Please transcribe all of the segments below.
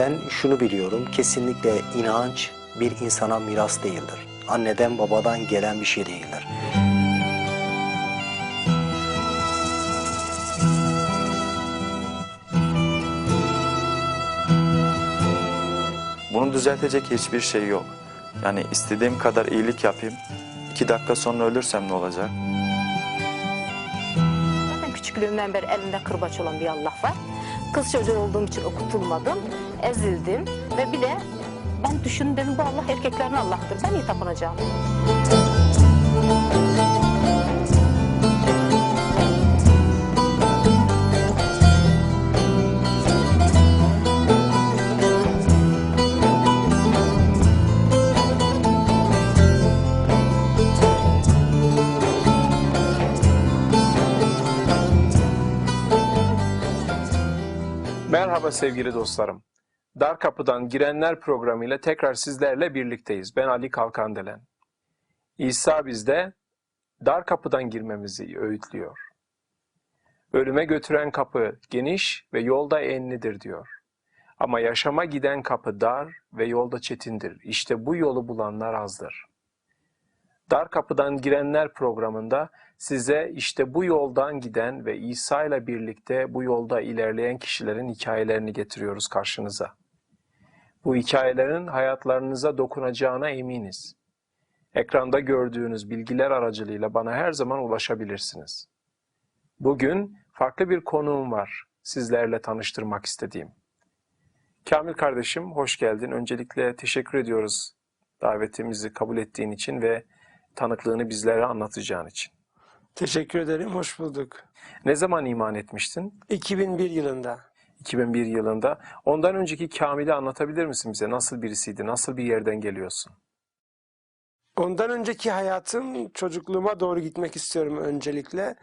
Ben şunu biliyorum, kesinlikle inanç bir insana miras değildir. Anneden babadan gelen bir şey değildir. Bunu düzeltecek hiçbir şey yok. Yani istediğim kadar iyilik yapayım. iki dakika sonra ölürsem ne olacak? Zaten küçüklüğümden beri elimde kırbaç olan bir Allah var. Kız çocuğu olduğum için okutulmadım, ezildim ve bir de ben düşündüm bu Allah erkeklerin Allah'tır. Ben niye tapınacağım? Merhaba sevgili dostlarım. Dar Kapı'dan Girenler programıyla tekrar sizlerle birlikteyiz. Ben Ali Kalkandelen. İsa bizde dar kapıdan girmemizi öğütlüyor. Ölüme götüren kapı geniş ve yolda enlidir diyor. Ama yaşama giden kapı dar ve yolda çetindir. İşte bu yolu bulanlar azdır. Dar Kapı'dan Girenler programında size işte bu yoldan giden ve İsa ile birlikte bu yolda ilerleyen kişilerin hikayelerini getiriyoruz karşınıza. Bu hikayelerin hayatlarınıza dokunacağına eminiz. Ekranda gördüğünüz bilgiler aracılığıyla bana her zaman ulaşabilirsiniz. Bugün farklı bir konuğum var sizlerle tanıştırmak istediğim. Kamil kardeşim hoş geldin. Öncelikle teşekkür ediyoruz davetimizi kabul ettiğin için ve tanıklığını bizlere anlatacağın için. Teşekkür ederim, hoş bulduk. Ne zaman iman etmiştin? 2001 yılında. 2001 yılında. Ondan önceki Kamil'i anlatabilir misin bize? Nasıl birisiydi? Nasıl bir yerden geliyorsun? Ondan önceki hayatım çocukluğuma doğru gitmek istiyorum öncelikle.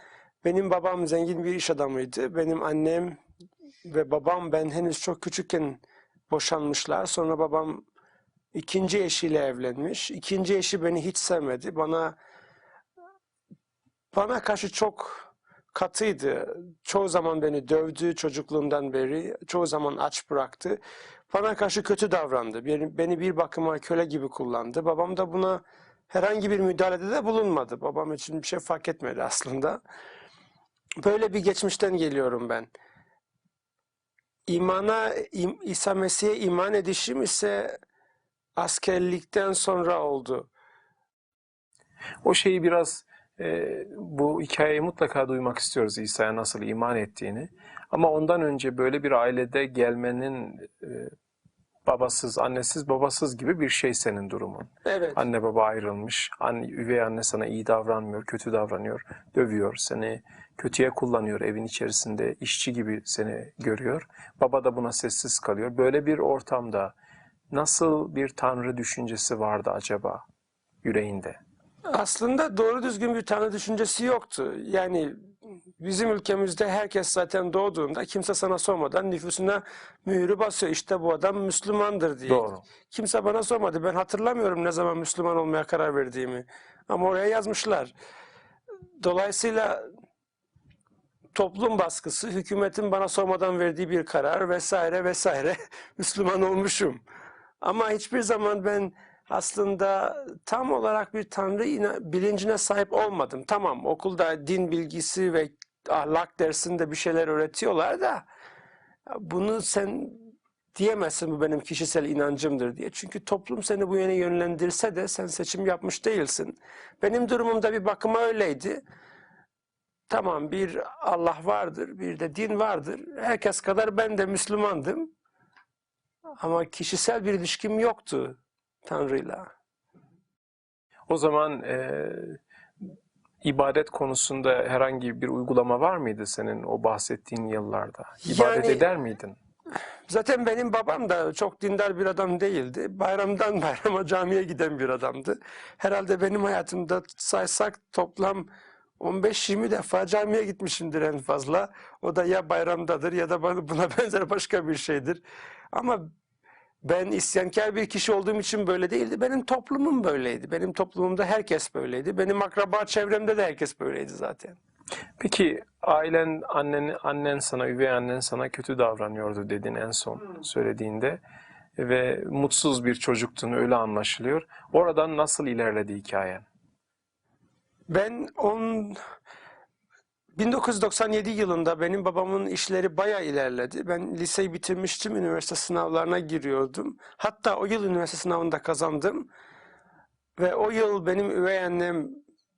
Benim babam zengin bir iş adamıydı. Benim annem ve babam ben henüz çok küçükken boşanmışlar. Sonra babam ikinci eşiyle evlenmiş. İkinci eşi beni hiç sevmedi. Bana bana karşı çok katıydı. Çoğu zaman beni dövdü çocukluğumdan beri. Çoğu zaman aç bıraktı. Bana karşı kötü davrandı. Beni, bir bakıma köle gibi kullandı. Babam da buna herhangi bir müdahalede de bulunmadı. Babam için bir şey fark etmedi aslında. Böyle bir geçmişten geliyorum ben. İmana, im- İsa Mesih'e iman edişim ise askerlikten sonra oldu. O şeyi biraz e, bu hikayeyi mutlaka duymak istiyoruz İsa'ya nasıl iman ettiğini. Ama ondan önce böyle bir ailede gelmenin e, babasız, annesiz, babasız gibi bir şey senin durumun. Evet. Anne baba ayrılmış. Anne, üvey anne sana iyi davranmıyor, kötü davranıyor, dövüyor seni, kötüye kullanıyor evin içerisinde, işçi gibi seni görüyor. Baba da buna sessiz kalıyor. Böyle bir ortamda nasıl bir tanrı düşüncesi vardı acaba yüreğinde? Aslında doğru düzgün bir tanrı düşüncesi yoktu. Yani bizim ülkemizde herkes zaten doğduğunda kimse sana sormadan nüfusuna mühürü basıyor. İşte bu adam Müslümandır diye. Doğru. Kimse bana sormadı. Ben hatırlamıyorum ne zaman Müslüman olmaya karar verdiğimi. Ama oraya yazmışlar. Dolayısıyla toplum baskısı, hükümetin bana sormadan verdiği bir karar vesaire vesaire Müslüman olmuşum. Ama hiçbir zaman ben aslında tam olarak bir tanrı bilincine sahip olmadım. Tamam okulda din bilgisi ve ahlak dersinde bir şeyler öğretiyorlar da bunu sen diyemezsin bu benim kişisel inancımdır diye. Çünkü toplum seni bu yöne yönlendirse de sen seçim yapmış değilsin. Benim durumumda bir bakıma öyleydi. Tamam bir Allah vardır, bir de din vardır. Herkes kadar ben de Müslümandım. Ama kişisel bir ilişkim yoktu Tanrı'yla. O zaman e, ibadet konusunda herhangi bir uygulama var mıydı senin o bahsettiğin yıllarda? İbadet Yani- eder miydin? Zaten benim babam da çok dindar bir adam değildi. Bayramdan bayrama camiye giden bir adamdı. Herhalde benim hayatımda saysak toplam 15-20 defa camiye gitmişimdir en fazla. O da ya bayramdadır ya da buna benzer başka bir şeydir. Ama ben isyankar bir kişi olduğum için böyle değildi. Benim toplumum böyleydi. Benim toplumumda herkes böyleydi. Benim akraba çevremde de herkes böyleydi zaten. Peki ailen, annen, annen sana, üvey annen sana kötü davranıyordu dedin en son söylediğinde ve mutsuz bir çocuktun öyle anlaşılıyor. Oradan nasıl ilerledi hikayen? Ben on 1997 yılında benim babamın işleri bayağı ilerledi. Ben liseyi bitirmiştim, üniversite sınavlarına giriyordum. Hatta o yıl üniversite sınavında kazandım. Ve o yıl benim üvey annem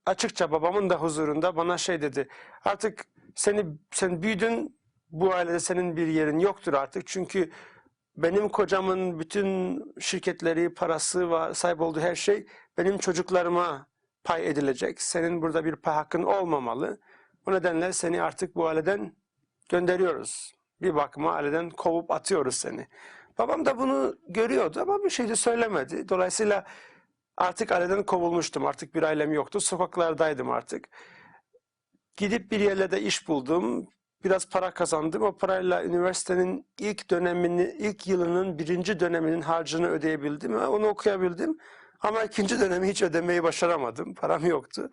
açıkça babamın da huzurunda bana şey dedi. Artık seni sen büyüdün, bu ailede senin bir yerin yoktur artık. Çünkü benim kocamın bütün şirketleri, parası var, sahip olduğu her şey benim çocuklarıma pay edilecek. Senin burada bir pay hakkın olmamalı. O nedenle seni artık bu aileden gönderiyoruz. Bir bakıma aileden kovup atıyoruz seni. Babam da bunu görüyordu ama bir şey de söylemedi. Dolayısıyla artık aileden kovulmuştum. Artık bir ailem yoktu. Sokaklardaydım artık. Gidip bir yerlerde iş buldum. Biraz para kazandım. O parayla üniversitenin ilk dönemini, ilk yılının birinci döneminin harcını ödeyebildim. Onu okuyabildim. Ama ikinci dönemi hiç ödemeyi başaramadım. Param yoktu.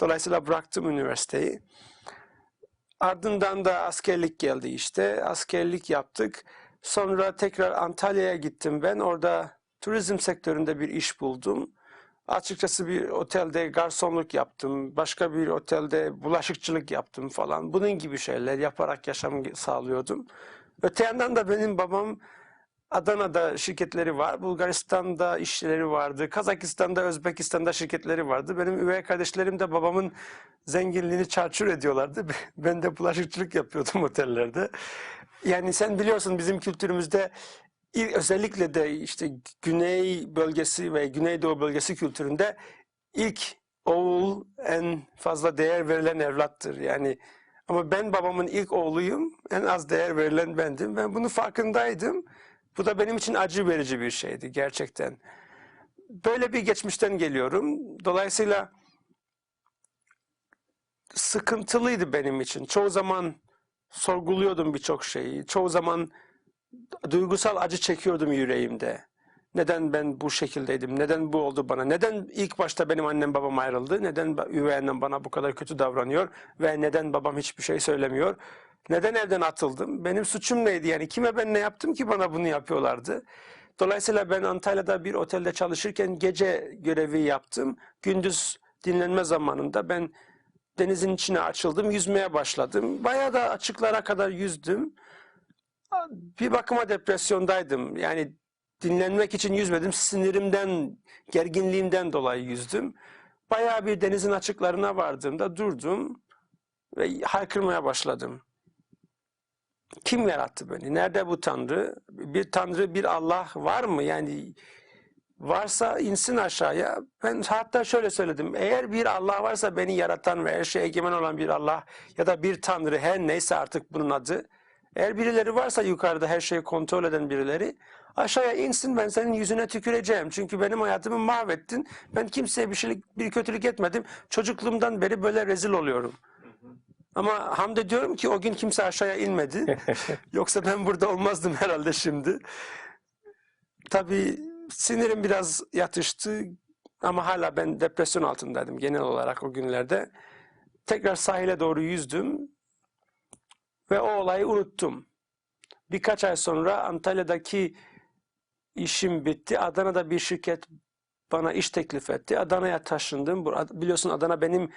Dolayısıyla bıraktım üniversiteyi. Ardından da askerlik geldi işte. Askerlik yaptık. Sonra tekrar Antalya'ya gittim ben. Orada turizm sektöründe bir iş buldum. Açıkçası bir otelde garsonluk yaptım. Başka bir otelde bulaşıkçılık yaptım falan. Bunun gibi şeyler yaparak yaşam sağlıyordum. Öte yandan da benim babam Adana'da şirketleri var. Bulgaristan'da işleri vardı. Kazakistan'da, Özbekistan'da şirketleri vardı. Benim üvey kardeşlerim de babamın zenginliğini çarçur ediyorlardı. Ben de bulaşıkçılık yapıyordum otellerde. Yani sen biliyorsun bizim kültürümüzde özellikle de işte Güney bölgesi ve Güneydoğu bölgesi kültüründe ilk oğul en fazla değer verilen evlattır. Yani ama ben babamın ilk oğluyum. En az değer verilen bendim. Ben bunu farkındaydım. Bu da benim için acı verici bir şeydi gerçekten. Böyle bir geçmişten geliyorum. Dolayısıyla sıkıntılıydı benim için. Çoğu zaman sorguluyordum birçok şeyi. Çoğu zaman duygusal acı çekiyordum yüreğimde. Neden ben bu şekildeydim? Neden bu oldu bana? Neden ilk başta benim annem babam ayrıldı? Neden üvey annem bana bu kadar kötü davranıyor? Ve neden babam hiçbir şey söylemiyor? Neden evden atıldım? Benim suçum neydi? Yani kime ben ne yaptım ki bana bunu yapıyorlardı? Dolayısıyla ben Antalya'da bir otelde çalışırken gece görevi yaptım. Gündüz dinlenme zamanında ben denizin içine açıldım, yüzmeye başladım. Bayağı da açıklara kadar yüzdüm. Bir bakıma depresyondaydım. Yani dinlenmek için yüzmedim. Sinirimden, gerginliğimden dolayı yüzdüm. Bayağı bir denizin açıklarına vardığımda durdum ve haykırmaya başladım. Kim yarattı beni? Nerede bu Tanrı? Bir Tanrı, bir Allah var mı? Yani varsa insin aşağıya. Ben hatta şöyle söyledim. Eğer bir Allah varsa beni yaratan ve her şeye egemen olan bir Allah ya da bir Tanrı her neyse artık bunun adı. Eğer birileri varsa yukarıda her şeyi kontrol eden birileri aşağıya insin ben senin yüzüne tüküreceğim. Çünkü benim hayatımı mahvettin. Ben kimseye bir şeylik, bir kötülük etmedim. Çocukluğumdan beri böyle rezil oluyorum. Ama hamd ediyorum ki o gün kimse aşağıya inmedi. Yoksa ben burada olmazdım herhalde şimdi. Tabii sinirim biraz yatıştı ama hala ben depresyon altındaydım genel olarak o günlerde. Tekrar sahile doğru yüzdüm ve o olayı unuttum. Birkaç ay sonra Antalya'daki işim bitti. Adana'da bir şirket bana iş teklif etti. Adana'ya taşındım. Biliyorsun Adana benim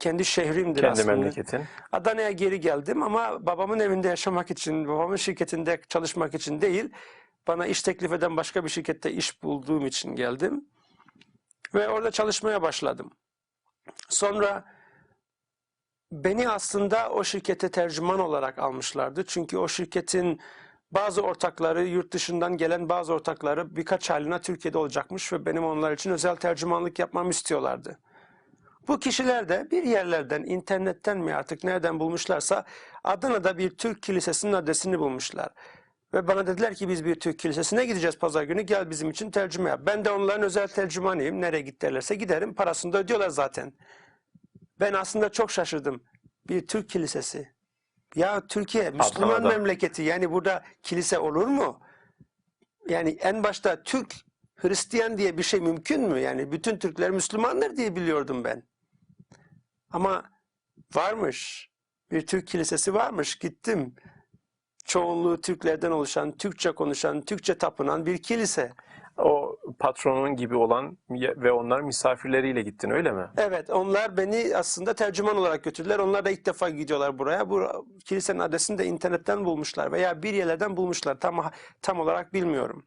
kendi şehrimdir Kendi aslında. memleketin. Adana'ya geri geldim ama babamın evinde yaşamak için, babamın şirketinde çalışmak için değil, bana iş teklif eden başka bir şirkette iş bulduğum için geldim. Ve orada çalışmaya başladım. Sonra beni aslında o şirkete tercüman olarak almışlardı. Çünkü o şirketin bazı ortakları, yurt dışından gelen bazı ortakları birkaç aylığına Türkiye'de olacakmış ve benim onlar için özel tercümanlık yapmamı istiyorlardı. Bu kişiler de bir yerlerden, internetten mi artık nereden bulmuşlarsa Adana'da bir Türk kilisesinin adresini bulmuşlar. Ve bana dediler ki biz bir Türk kilisesine gideceğiz pazar günü gel bizim için tercüme yap. Ben de onların özel tercümanıyım. Nereye git derlerse giderim. Parasını da ödüyorlar zaten. Ben aslında çok şaşırdım. Bir Türk kilisesi. Ya Türkiye Müslüman Adana'da. memleketi yani burada kilise olur mu? Yani en başta Türk Hristiyan diye bir şey mümkün mü? Yani bütün Türkler Müslümanlar diye biliyordum ben. Ama Varmış. Bir Türk kilisesi varmış. Gittim. Çoğunluğu Türklerden oluşan, Türkçe konuşan, Türkçe tapınan bir kilise. O patronun gibi olan ve onlar misafirleriyle gittin öyle mi? Evet, onlar beni aslında tercüman olarak götürdüler. Onlar da ilk defa gidiyorlar buraya. Bu kilisenin adresini de internetten bulmuşlar veya bir yerlerden bulmuşlar. Tam tam olarak bilmiyorum.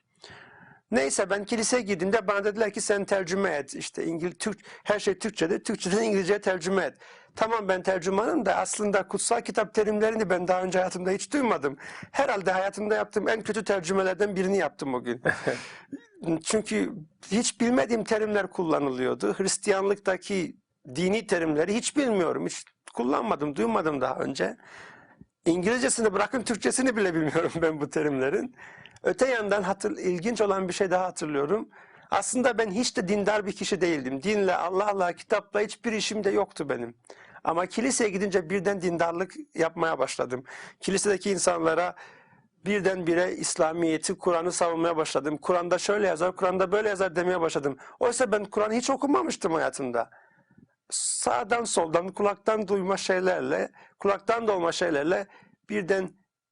Neyse ben kiliseye girdiğimde bana dediler ki sen tercüme et. İşte İngiliz Türk her şey Türkçedir. Türkçeden İngilizceye tercüme et. Tamam ben tercümanım da aslında kutsal kitap terimlerini ben daha önce hayatımda hiç duymadım. Herhalde hayatımda yaptığım en kötü tercümelerden birini yaptım o gün. Çünkü hiç bilmediğim terimler kullanılıyordu. Hristiyanlıktaki dini terimleri hiç bilmiyorum. Hiç kullanmadım, duymadım daha önce. İngilizcesini bırakın Türkçesini bile bilmiyorum ben bu terimlerin. Öte yandan hatır, ilginç olan bir şey daha hatırlıyorum. Aslında ben hiç de dindar bir kişi değildim. Dinle, Allah'la, kitapla hiçbir işim de yoktu benim. Ama kiliseye gidince birden dindarlık yapmaya başladım. Kilisedeki insanlara birdenbire İslamiyet'i, Kur'an'ı savunmaya başladım. Kur'an'da şöyle yazar, Kur'an'da böyle yazar demeye başladım. Oysa ben Kur'an'ı hiç okumamıştım hayatımda. Sağdan soldan, kulaktan duyma şeylerle, kulaktan dolma şeylerle birden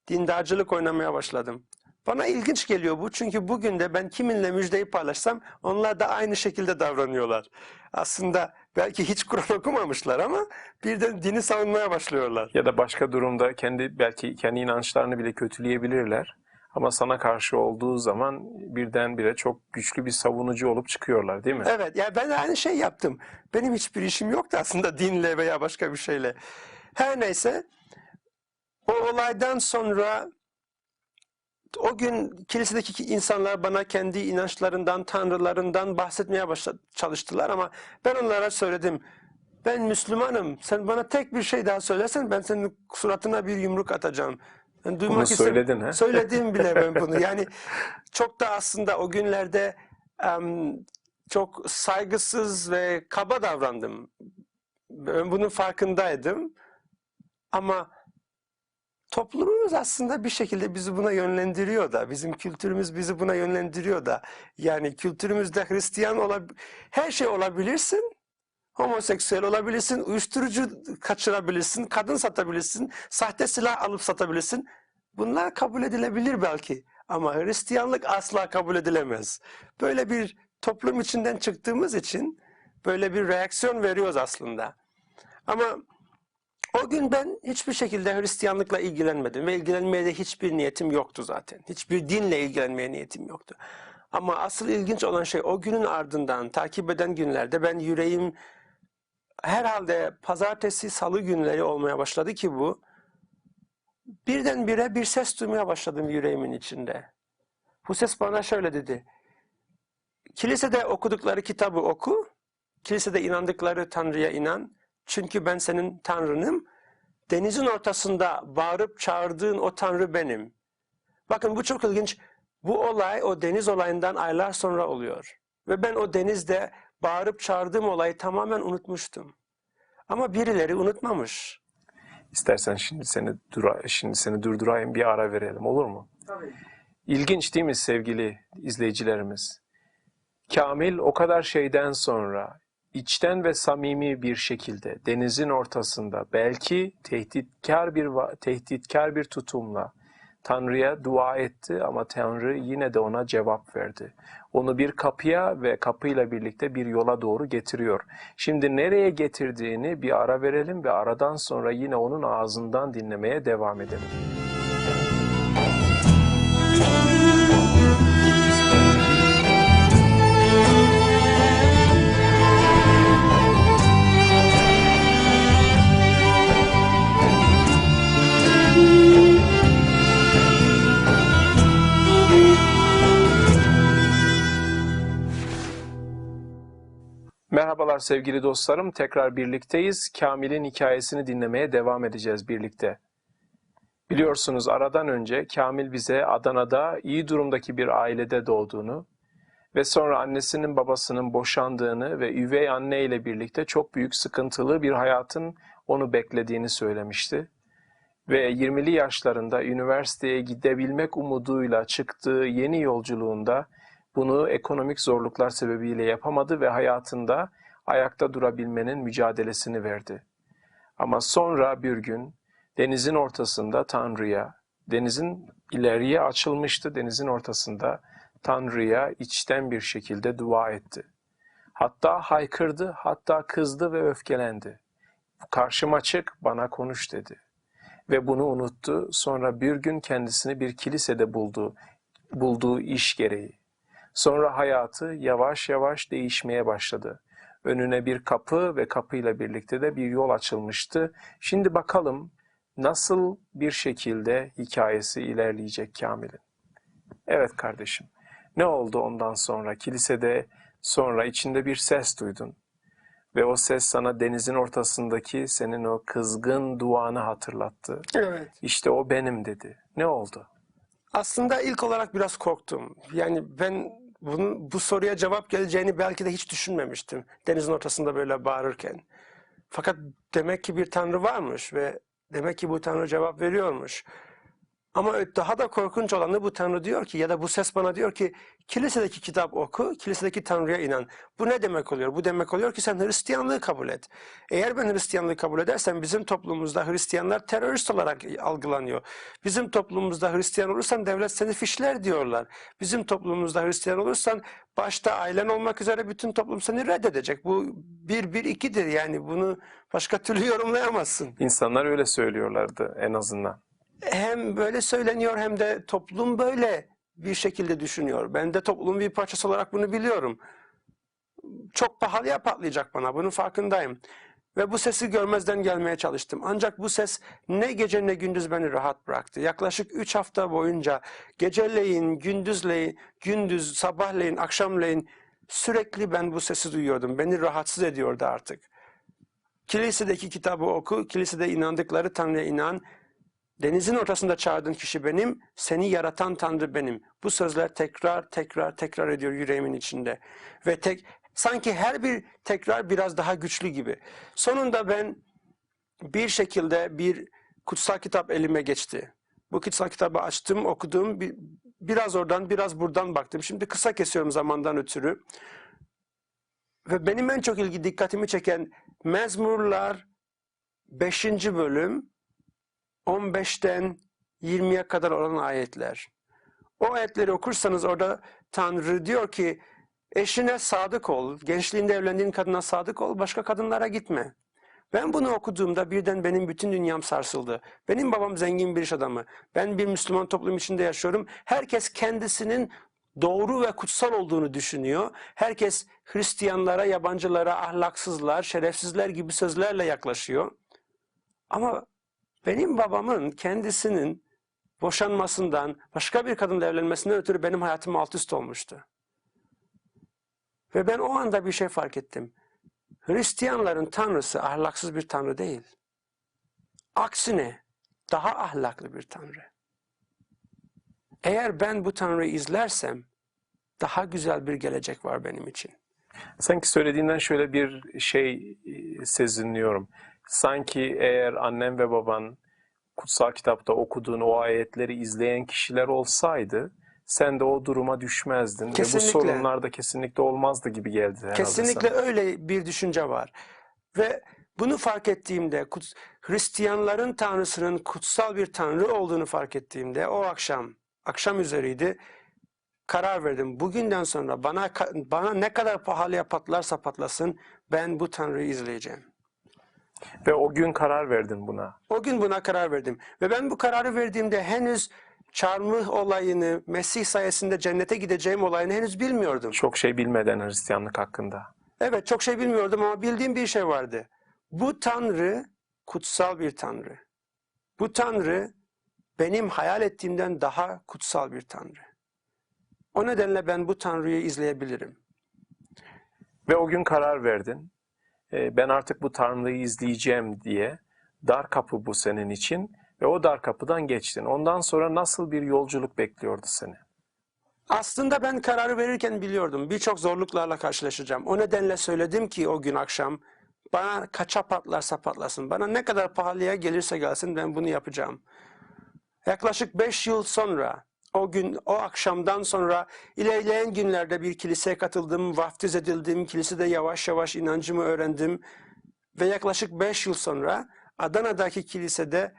dindarcılık oynamaya başladım. Bana ilginç geliyor bu çünkü bugün de ben kiminle müjdeyi paylaşsam onlar da aynı şekilde davranıyorlar. Aslında belki hiç Kur'an okumamışlar ama birden dini savunmaya başlıyorlar. Ya da başka durumda kendi belki kendi inançlarını bile kötüleyebilirler. Ama sana karşı olduğu zaman birdenbire çok güçlü bir savunucu olup çıkıyorlar değil mi? Evet, yani ben aynı şey yaptım. Benim hiçbir işim yoktu aslında dinle veya başka bir şeyle. Her neyse, o olaydan sonra o gün kilisedeki insanlar bana kendi inançlarından, tanrılarından bahsetmeye başladı, çalıştılar ama ben onlara söyledim. Ben Müslümanım. Sen bana tek bir şey daha söylersen ben senin suratına bir yumruk atacağım. Ben duymak Bunu istem- söyledin ha? Söyledim bile ben bunu. Yani çok da aslında o günlerde em, çok saygısız ve kaba davrandım. Ben bunun farkındaydım. Ama toplumumuz aslında bir şekilde bizi buna yönlendiriyor da, bizim kültürümüz bizi buna yönlendiriyor da. Yani kültürümüzde Hristiyan olab her şey olabilirsin, homoseksüel olabilirsin, uyuşturucu kaçırabilirsin, kadın satabilirsin, sahte silah alıp satabilirsin. Bunlar kabul edilebilir belki ama Hristiyanlık asla kabul edilemez. Böyle bir toplum içinden çıktığımız için böyle bir reaksiyon veriyoruz aslında. Ama o gün ben hiçbir şekilde Hristiyanlıkla ilgilenmedim ve ilgilenmeye de hiçbir niyetim yoktu zaten. Hiçbir dinle ilgilenmeye niyetim yoktu. Ama asıl ilginç olan şey o günün ardından takip eden günlerde ben yüreğim herhalde pazartesi, salı günleri olmaya başladı ki bu. Birdenbire bir ses duymaya başladım yüreğimin içinde. Bu ses bana şöyle dedi. Kilisede okudukları kitabı oku, kilisede inandıkları Tanrı'ya inan. Çünkü ben senin Tanrınım. Denizin ortasında bağırıp çağırdığın o Tanrı benim. Bakın bu çok ilginç. Bu olay o deniz olayından aylar sonra oluyor. Ve ben o denizde bağırıp çağırdığım olayı tamamen unutmuştum. Ama birileri unutmamış. İstersen şimdi seni dura şimdi seni durdurayım bir ara verelim olur mu? İlginç değil mi sevgili izleyicilerimiz? Kamil o kadar şeyden sonra içten ve samimi bir şekilde denizin ortasında belki tehditkar bir tehditkar bir tutumla Tanrı'ya dua etti ama Tanrı yine de ona cevap verdi. Onu bir kapıya ve kapıyla birlikte bir yola doğru getiriyor. Şimdi nereye getirdiğini bir ara verelim ve aradan sonra yine onun ağzından dinlemeye devam edelim. Merhabalar sevgili dostlarım. Tekrar birlikteyiz. Kamil'in hikayesini dinlemeye devam edeceğiz birlikte. Biliyorsunuz aradan önce Kamil bize Adana'da iyi durumdaki bir ailede doğduğunu ve sonra annesinin babasının boşandığını ve üvey anne ile birlikte çok büyük sıkıntılı bir hayatın onu beklediğini söylemişti. Ve 20'li yaşlarında üniversiteye gidebilmek umuduyla çıktığı yeni yolculuğunda bunu ekonomik zorluklar sebebiyle yapamadı ve hayatında ayakta durabilmenin mücadelesini verdi. Ama sonra bir gün denizin ortasında Tanrı'ya, denizin ileriye açılmıştı, denizin ortasında Tanrı'ya içten bir şekilde dua etti. Hatta haykırdı, hatta kızdı ve öfkelendi. Karşıma çık, bana konuş dedi. Ve bunu unuttu. Sonra bir gün kendisini bir kilisede buldu, bulduğu iş gereği. Sonra hayatı yavaş yavaş değişmeye başladı. Önüne bir kapı ve kapıyla birlikte de bir yol açılmıştı. Şimdi bakalım nasıl bir şekilde hikayesi ilerleyecek Kamil'in. Evet kardeşim. Ne oldu ondan sonra? Kilisede sonra içinde bir ses duydun. Ve o ses sana denizin ortasındaki senin o kızgın duanı hatırlattı. Evet. İşte o benim dedi. Ne oldu? Aslında ilk olarak biraz korktum. Yani ben bunun, bu soruya cevap geleceğini belki de hiç düşünmemiştim. Denizin ortasında böyle bağırırken. Fakat demek ki bir tanrı varmış ve demek ki bu tanrı cevap veriyormuş. Ama daha da korkunç olanı bu tanrı diyor ki ya da bu ses bana diyor ki kilisedeki kitap oku, kilisedeki tanrıya inan. Bu ne demek oluyor? Bu demek oluyor ki sen Hristiyanlığı kabul et. Eğer ben Hristiyanlığı kabul edersem bizim toplumumuzda Hristiyanlar terörist olarak algılanıyor. Bizim toplumumuzda Hristiyan olursan devlet seni fişler diyorlar. Bizim toplumumuzda Hristiyan olursan başta ailen olmak üzere bütün toplum seni reddedecek. Bu bir bir ikidir yani bunu başka türlü yorumlayamazsın. İnsanlar öyle söylüyorlardı en azından. Hem böyle söyleniyor hem de toplum böyle bir şekilde düşünüyor. Ben de toplumun bir parçası olarak bunu biliyorum. Çok pahalıya patlayacak bana bunun farkındayım. Ve bu sesi görmezden gelmeye çalıştım. Ancak bu ses ne gece ne gündüz beni rahat bıraktı. Yaklaşık 3 hafta boyunca geceleyin, gündüzleyin, gündüz, sabahleyin, akşamleyin sürekli ben bu sesi duyuyordum. Beni rahatsız ediyordu artık. Kilisedeki kitabı oku, kilisede inandıkları Tanrı'ya inan. Denizin ortasında çağırdığın kişi benim, seni yaratan Tanrı benim. Bu sözler tekrar tekrar tekrar ediyor yüreğimin içinde. Ve tek sanki her bir tekrar biraz daha güçlü gibi. Sonunda ben bir şekilde bir kutsal kitap elime geçti. Bu kutsal kitabı açtım, okudum. Bir, biraz oradan, biraz buradan baktım. Şimdi kısa kesiyorum zamandan ötürü. Ve benim en çok ilgi dikkatimi çeken Mezmurlar 5. bölüm 15'ten 20'ye kadar olan ayetler. O ayetleri okursanız orada Tanrı diyor ki eşine sadık ol, gençliğinde evlendiğin kadına sadık ol, başka kadınlara gitme. Ben bunu okuduğumda birden benim bütün dünyam sarsıldı. Benim babam zengin bir iş adamı. Ben bir Müslüman toplum içinde yaşıyorum. Herkes kendisinin doğru ve kutsal olduğunu düşünüyor. Herkes Hristiyanlara, yabancılara ahlaksızlar, şerefsizler gibi sözlerle yaklaşıyor. Ama benim babamın kendisinin boşanmasından, başka bir kadınla evlenmesinden ötürü benim hayatım alt üst olmuştu. Ve ben o anda bir şey fark ettim. Hristiyanların tanrısı ahlaksız bir tanrı değil. Aksine daha ahlaklı bir tanrı. Eğer ben bu tanrıyı izlersem daha güzel bir gelecek var benim için. Sanki söylediğinden şöyle bir şey e, sezinliyorum. Sanki eğer annem ve baban kutsal kitapta okuduğun o ayetleri izleyen kişiler olsaydı sen de o duruma düşmezdin. Ve bu Kesinlikle. sorunlar da kesinlikle olmazdı gibi geldi herhalde Kesinlikle sana. öyle bir düşünce var. Ve bunu fark ettiğimde, Hristiyanların tanrısının kutsal bir tanrı olduğunu fark ettiğimde o akşam, akşam üzeriydi, karar verdim. Bugünden sonra bana bana ne kadar pahalıya patlarsa patlasın ben bu tanrıyı izleyeceğim. Ve o gün karar verdin buna. O gün buna karar verdim. Ve ben bu kararı verdiğimde henüz çarmıh olayını, Mesih sayesinde cennete gideceğim olayını henüz bilmiyordum. Çok şey bilmeden Hristiyanlık hakkında. Evet çok şey bilmiyordum ama bildiğim bir şey vardı. Bu Tanrı kutsal bir Tanrı. Bu Tanrı benim hayal ettiğimden daha kutsal bir Tanrı. O nedenle ben bu Tanrı'yı izleyebilirim. Ve o gün karar verdin. Ee, Ben artık bu Tanrı'yı izleyeceğim diye. Dar kapı bu senin için. Ve o dar kapıdan geçtin. Ondan sonra nasıl bir yolculuk bekliyordu seni? Aslında ben kararı verirken biliyordum birçok zorluklarla karşılaşacağım. O nedenle söyledim ki o gün akşam bana kaça patlarsa patlasın, bana ne kadar pahalıya gelirse gelsin ben bunu yapacağım. Yaklaşık 5 yıl sonra o gün o akşamdan sonra ilerleyen günlerde bir kiliseye katıldım, vaftiz edildim, kilisede yavaş yavaş inancımı öğrendim ve yaklaşık 5 yıl sonra Adana'daki kilisede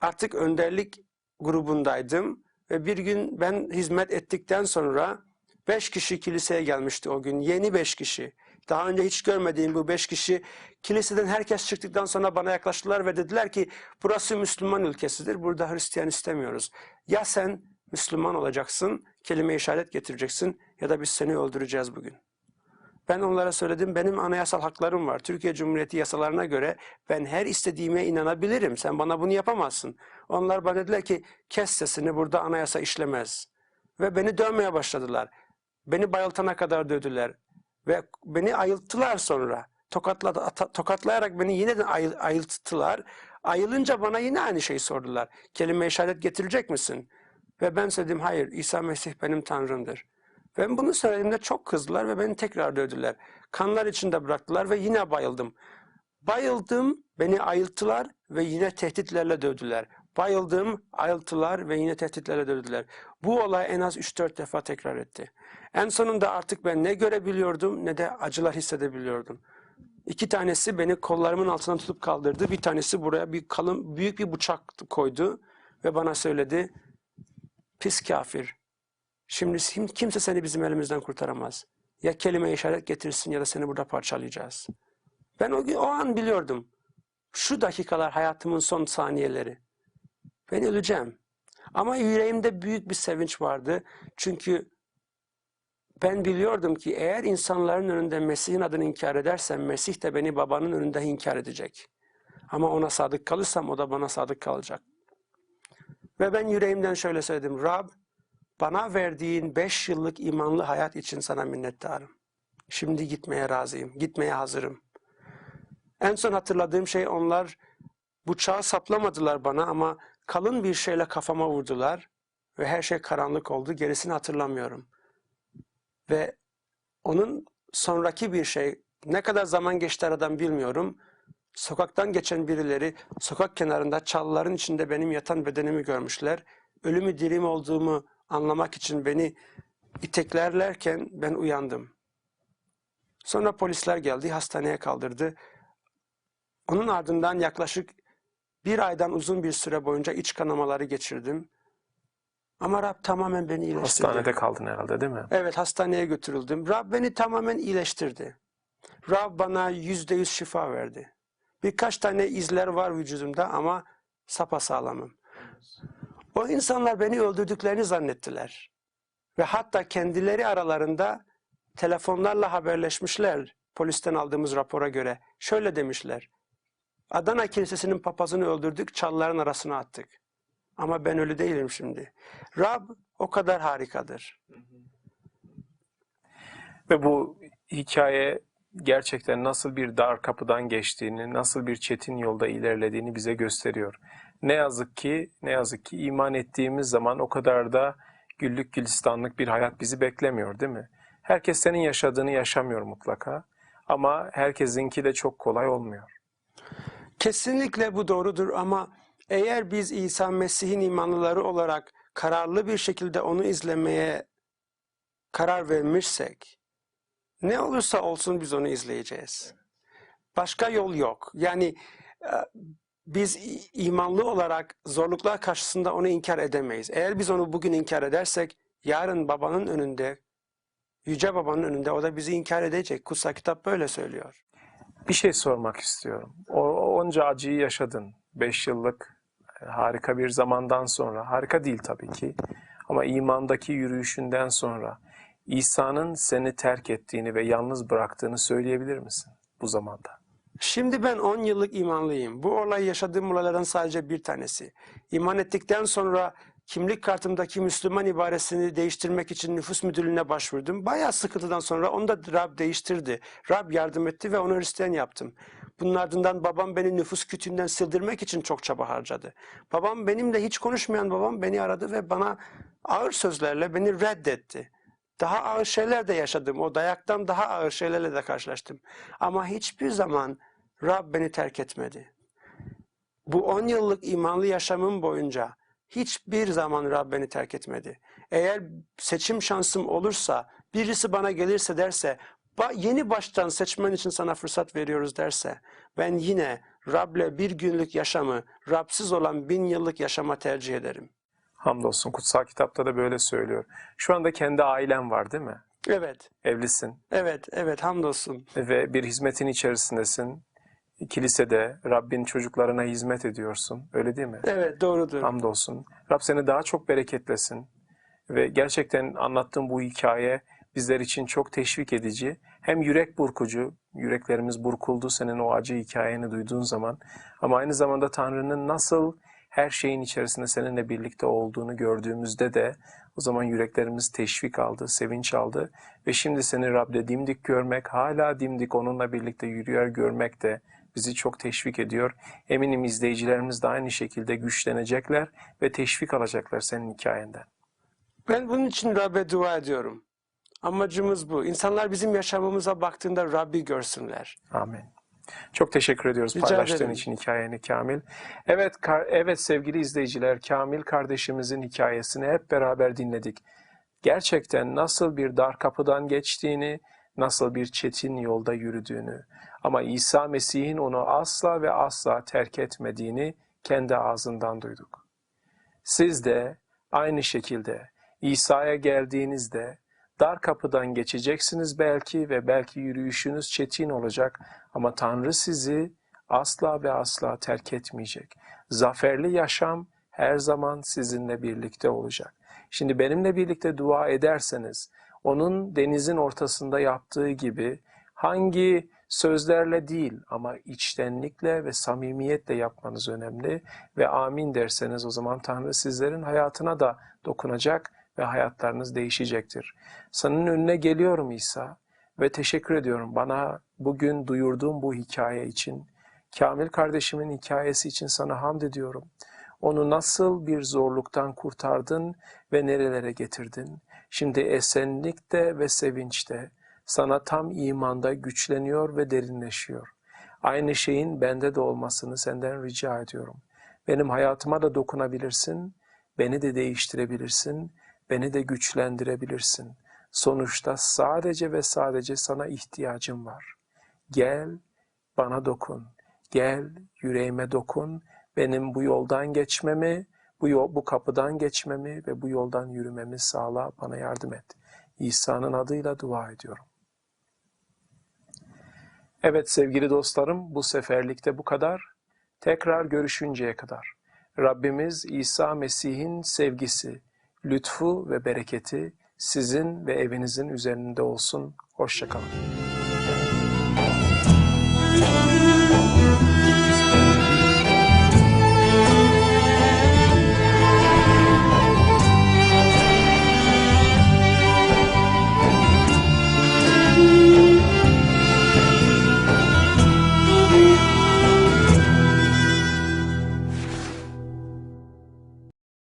artık önderlik grubundaydım ve bir gün ben hizmet ettikten sonra beş kişi kiliseye gelmişti o gün. Yeni beş kişi. Daha önce hiç görmediğim bu beş kişi kiliseden herkes çıktıktan sonra bana yaklaştılar ve dediler ki burası Müslüman ülkesidir. Burada Hristiyan istemiyoruz. Ya sen Müslüman olacaksın, kelime işaret getireceksin ya da biz seni öldüreceğiz bugün. Ben onlara söyledim benim anayasal haklarım var. Türkiye Cumhuriyeti yasalarına göre ben her istediğime inanabilirim. Sen bana bunu yapamazsın. Onlar bana dediler ki kes sesini burada anayasa işlemez. Ve beni dövmeye başladılar. Beni bayıltana kadar dövdüler. Ve beni ayılttılar sonra. Tokatladı, ata- tokatlayarak beni yine de ayıl, ayılttılar. Ayılınca bana yine aynı şeyi sordular. Kelime işaret getirecek misin? Ve ben söyledim hayır İsa Mesih benim Tanrımdır. Ben bunu söylediğimde çok kızdılar ve beni tekrar dövdüler. Kanlar içinde bıraktılar ve yine bayıldım. Bayıldım, beni ayılttılar ve yine tehditlerle dövdüler. Bayıldım, ayılttılar ve yine tehditlerle dövdüler. Bu olay en az 3-4 defa tekrar etti. En sonunda artık ben ne görebiliyordum ne de acılar hissedebiliyordum. İki tanesi beni kollarımın altından tutup kaldırdı. Bir tanesi buraya bir kalın, büyük bir bıçak koydu ve bana söyledi. Pis kafir, Şimdi kim- kimse seni bizim elimizden kurtaramaz. Ya kelime işaret getirsin ya da seni burada parçalayacağız. Ben o, o an biliyordum. Şu dakikalar hayatımın son saniyeleri. Ben öleceğim. Ama yüreğimde büyük bir sevinç vardı. Çünkü ben biliyordum ki eğer insanların önünde Mesih'in adını inkar edersem Mesih de beni babanın önünde inkar edecek. Ama ona sadık kalırsam o da bana sadık kalacak. Ve ben yüreğimden şöyle söyledim. Rab bana verdiğin beş yıllık imanlı hayat için sana minnettarım. Şimdi gitmeye razıyım, gitmeye hazırım. En son hatırladığım şey onlar bıçağı saplamadılar bana ama kalın bir şeyle kafama vurdular ve her şey karanlık oldu. Gerisini hatırlamıyorum. Ve onun sonraki bir şey, ne kadar zaman geçti aradan bilmiyorum. Sokaktan geçen birileri sokak kenarında çalıların içinde benim yatan bedenimi görmüşler. Ölümü dirim olduğumu anlamak için beni iteklerlerken ben uyandım. Sonra polisler geldi, hastaneye kaldırdı. Onun ardından yaklaşık bir aydan uzun bir süre boyunca iç kanamaları geçirdim. Ama Rab tamamen beni iyileştirdi. Hastanede kaldın herhalde değil mi? Evet hastaneye götürüldüm. Rab beni tamamen iyileştirdi. Rab bana yüzde yüz şifa verdi. Birkaç tane izler var vücudumda ama sapasağlamım. O insanlar beni öldürdüklerini zannettiler. Ve hatta kendileri aralarında telefonlarla haberleşmişler polisten aldığımız rapora göre. Şöyle demişler. Adana Kilisesi'nin papazını öldürdük, çalıların arasına attık. Ama ben ölü değilim şimdi. Rab o kadar harikadır. Ve bu hikaye gerçekten nasıl bir dar kapıdan geçtiğini, nasıl bir çetin yolda ilerlediğini bize gösteriyor. Ne yazık ki, ne yazık ki iman ettiğimiz zaman o kadar da güllük gülistanlık bir hayat bizi beklemiyor değil mi? Herkes senin yaşadığını yaşamıyor mutlaka ama herkesinki de çok kolay olmuyor. Kesinlikle bu doğrudur ama eğer biz İsa Mesih'in imanlıları olarak kararlı bir şekilde onu izlemeye karar vermişsek ne olursa olsun biz onu izleyeceğiz. Başka yol yok. Yani e, biz imanlı olarak zorluklar karşısında onu inkar edemeyiz. Eğer biz onu bugün inkar edersek yarın babanın önünde, yüce babanın önünde o da bizi inkar edecek. Kutsal kitap böyle söylüyor. Bir şey sormak istiyorum. O, onca acıyı yaşadın. Beş yıllık e, harika bir zamandan sonra. Harika değil tabii ki. Ama imandaki yürüyüşünden sonra İsa'nın seni terk ettiğini ve yalnız bıraktığını söyleyebilir misin bu zamanda? Şimdi ben 10 yıllık imanlıyım. Bu olay yaşadığım olaylardan sadece bir tanesi. İman ettikten sonra kimlik kartımdaki Müslüman ibaresini değiştirmek için nüfus müdürlüğüne başvurdum. Bayağı sıkıntıdan sonra onu da Rab değiştirdi. Rab yardım etti ve onu Hristiyan yaptım. Bunun ardından babam beni nüfus kütüğünden sildirmek için çok çaba harcadı. Babam benimle hiç konuşmayan babam beni aradı ve bana ağır sözlerle beni reddetti. Daha ağır şeyler de yaşadım. O dayaktan daha ağır şeylerle de karşılaştım. Ama hiçbir zaman Rab beni terk etmedi. Bu 10 yıllık imanlı yaşamım boyunca hiçbir zaman Rab beni terk etmedi. Eğer seçim şansım olursa, birisi bana gelirse derse, "Ba- yeni baştan seçmen için sana fırsat veriyoruz derse, ben yine Rab'le bir günlük yaşamı, Rab'siz olan bin yıllık yaşama tercih ederim. Hamdolsun kutsal kitapta da böyle söylüyor. Şu anda kendi ailen var değil mi? Evet, Evlisin evet, evet hamdolsun. ve bir hizmetin içerisindesin. Kilisede Rabbin çocuklarına hizmet ediyorsun. Öyle değil mi? Evet, doğrudur. Hamdolsun. Rab seni daha çok bereketlesin. Ve gerçekten anlattığım bu hikaye bizler için çok teşvik edici. Hem yürek burkucu, yüreklerimiz burkuldu senin o acı hikayeni duyduğun zaman. Ama aynı zamanda Tanrı'nın nasıl her şeyin içerisinde seninle birlikte olduğunu gördüğümüzde de o zaman yüreklerimiz teşvik aldı, sevinç aldı. Ve şimdi seni Rab'de dimdik görmek, hala dimdik onunla birlikte yürüyor görmek de bizi çok teşvik ediyor. Eminim izleyicilerimiz de aynı şekilde güçlenecekler ve teşvik alacaklar senin hikayenden. Ben bunun için Rab'be dua ediyorum. Amacımız bu. İnsanlar bizim yaşamımıza baktığında Rabbi görsünler. Amin. Çok teşekkür ediyoruz Rica paylaştığın ederim. için hikayeni Kamil. Evet, evet sevgili izleyiciler, Kamil kardeşimizin hikayesini hep beraber dinledik. Gerçekten nasıl bir dar kapıdan geçtiğini, nasıl bir çetin yolda yürüdüğünü ama İsa Mesih'in onu asla ve asla terk etmediğini kendi ağzından duyduk. Siz de aynı şekilde İsa'ya geldiğinizde dar kapıdan geçeceksiniz belki ve belki yürüyüşünüz çetin olacak ama Tanrı sizi asla ve asla terk etmeyecek. Zaferli yaşam her zaman sizinle birlikte olacak. Şimdi benimle birlikte dua ederseniz onun denizin ortasında yaptığı gibi hangi sözlerle değil ama içtenlikle ve samimiyetle yapmanız önemli ve amin derseniz o zaman Tanrı sizlerin hayatına da dokunacak ve hayatlarınız değişecektir. Senin önüne geliyorum İsa ve teşekkür ediyorum bana bugün duyurduğum bu hikaye için. Kamil kardeşimin hikayesi için sana hamd ediyorum. Onu nasıl bir zorluktan kurtardın ve nerelere getirdin. Şimdi esenlikte ve sevinçte sana tam imanda güçleniyor ve derinleşiyor. Aynı şeyin bende de olmasını senden rica ediyorum. Benim hayatıma da dokunabilirsin, beni de değiştirebilirsin, beni de güçlendirebilirsin. Sonuçta sadece ve sadece sana ihtiyacım var. Gel, bana dokun. Gel, yüreğime dokun. Benim bu yoldan geçmemi, bu yol, bu kapıdan geçmemi ve bu yoldan yürümemi sağla, bana yardım et. İsa'nın adıyla dua ediyorum. Evet sevgili dostlarım, bu seferlikte bu kadar. Tekrar görüşünceye kadar. Rabbimiz İsa Mesih'in sevgisi, lütfu ve bereketi sizin ve evinizin üzerinde olsun. Hoşçakalın.